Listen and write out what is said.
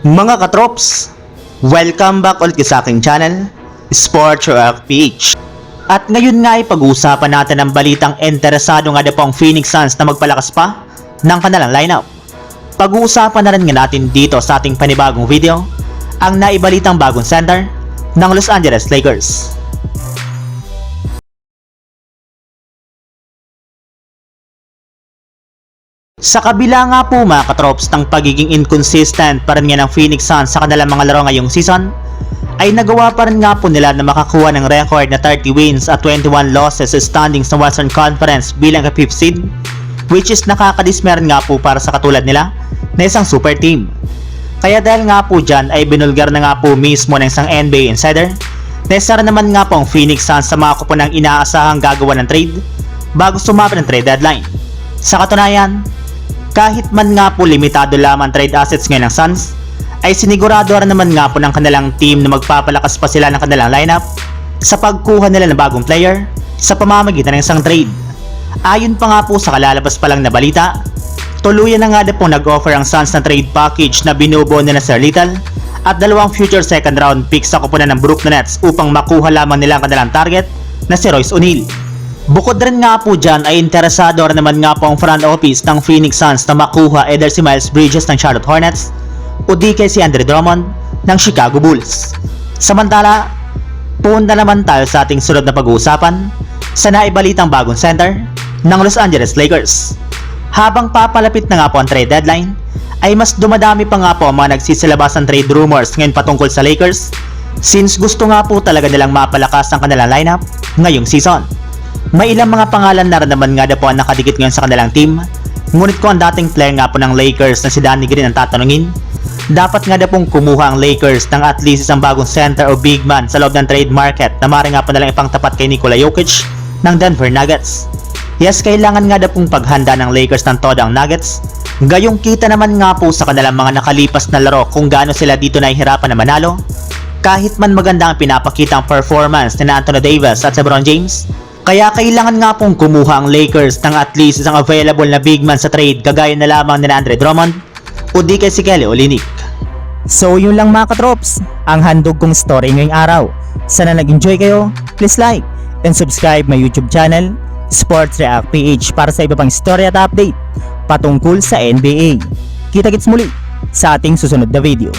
Mga katrops, welcome back ulit sa aking channel, Sports Rock PH. At ngayon nga ay pag-uusapan natin ang balitang interesado nga na po Phoenix Suns na magpalakas pa ng kanilang lineup. Pag-uusapan na rin nga natin dito sa ating panibagong video ang naibalitang bagong center ng Los Angeles Lakers. Sa kabila nga po mga katrops ng pagiging inconsistent pa rin nga ng Phoenix Suns sa kanilang mga laro ngayong season, ay nagawa pa rin nga po nila na makakuha ng record na 30 wins at 21 losses sa standings ng Western Conference bilang ka 5th seed, which is nakakadismer nga po para sa katulad nila na isang super team. Kaya dahil nga po dyan ay binulgar na nga po mismo ng isang NBA insider rin naman nga po ang Phoenix Suns sa mga kupo ng inaasahang gagawa ng trade bago sumapit ng trade deadline. Sa katunayan, kahit man nga po limitado lamang trade assets ngayon ng Suns, ay sinigurado rin naman nga po ng kanilang team na magpapalakas pa sila ng kanilang lineup sa pagkuha nila ng bagong player sa pamamagitan ng isang trade. Ayon pa nga po sa kalalabas pa lang na balita, tuluyan na nga na po nag-offer ang Suns ng trade package na binubuo nila Sir Little at dalawang future second round picks sa kupunan ng Brooklyn Nets upang makuha lamang nila ang kanilang target na si Royce O'Neal. Bukod rin nga po dyan ay interesado naman nga po ang front office ng Phoenix Suns na makuha either si Miles Bridges ng Charlotte Hornets o di kay si Andre Drummond ng Chicago Bulls. Samantala, punta naman tayo sa ating sunod na pag-uusapan sa naibalitang bagong center ng Los Angeles Lakers. Habang papalapit na nga po ang trade deadline, ay mas dumadami pa nga po ang mga nagsisilabas ng trade rumors ngayon patungkol sa Lakers since gusto nga po talaga nilang mapalakas ang kanilang lineup ngayong season. May ilang mga pangalan na naman nga na po ang nakadikit ngayon sa kanilang team. Ngunit kung ang dating player nga po ng Lakers na si Danny Green ang tatanungin, dapat nga na pong kumuha ang Lakers ng at least isang bagong center o big man sa loob ng trade market na maaari nga po nalang ipang tapat kay Nikola Jokic ng Denver Nuggets. Yes, kailangan nga na pong paghanda ng Lakers ng todo ang Nuggets. Gayong kita naman nga po sa kanilang mga nakalipas na laro kung gaano sila dito nahihirapan na manalo. Kahit man maganda ang pinapakita ang performance ni Anthony Davis at Lebron James, kaya kailangan nga pong kumuha ang Lakers ng at least isang available na big man sa trade kagaya na lamang ni Andre Drummond o di kay si Kelly Olynyk. So yun lang mga katrops, ang handog kong story ngayong araw. Sana nag-enjoy kayo, please like and subscribe my YouTube channel, Sports React PH para sa iba pang story at update patungkol sa NBA. Kita-kits muli sa ating susunod na video.